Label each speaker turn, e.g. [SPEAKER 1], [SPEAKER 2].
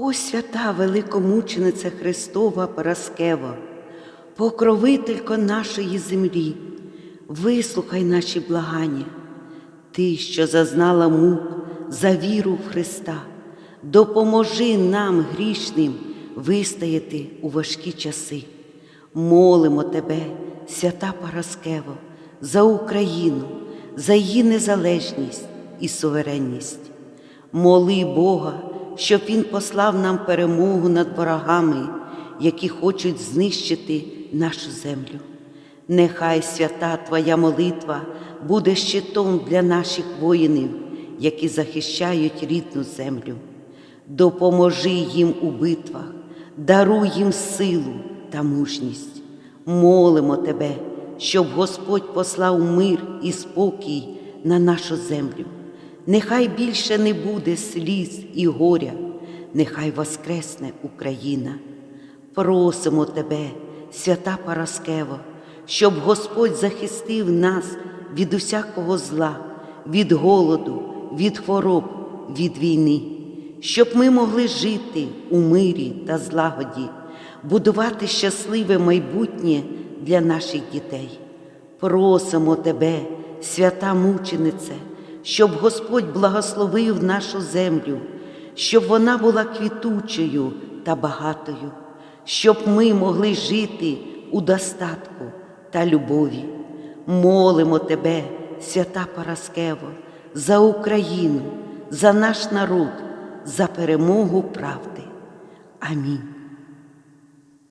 [SPEAKER 1] О свята великомучениця Христова Параскева, покровителько нашої землі, вислухай наші благання, Ти, що зазнала мук за віру в Христа, допоможи нам, грішним, вистояти у важкі часи. Молимо Тебе, свята Параскево, за Україну, за її незалежність і суверенність. Моли Бога, щоб Він послав нам перемогу над ворогами, які хочуть знищити нашу землю. Нехай свята Твоя молитва буде щитом для наших воїнів, які захищають рідну землю. Допоможи їм у битвах, даруй їм силу та мужність. Молимо Тебе, щоб Господь послав мир і спокій на нашу землю. Нехай більше не буде сліз і горя, нехай воскресне Україна. Просимо Тебе, свята Параскево, щоб Господь захистив нас від усякого зла, від голоду, від хвороб, від війни, щоб ми могли жити у мирі та злагоді, будувати щасливе майбутнє для наших дітей. Просимо Тебе, свята мученице, щоб Господь благословив нашу землю, щоб вона була квітучою та багатою, щоб ми могли жити у достатку та любові. Молимо Тебе, свята Параскево, за Україну, за наш народ, за перемогу правди. Амінь.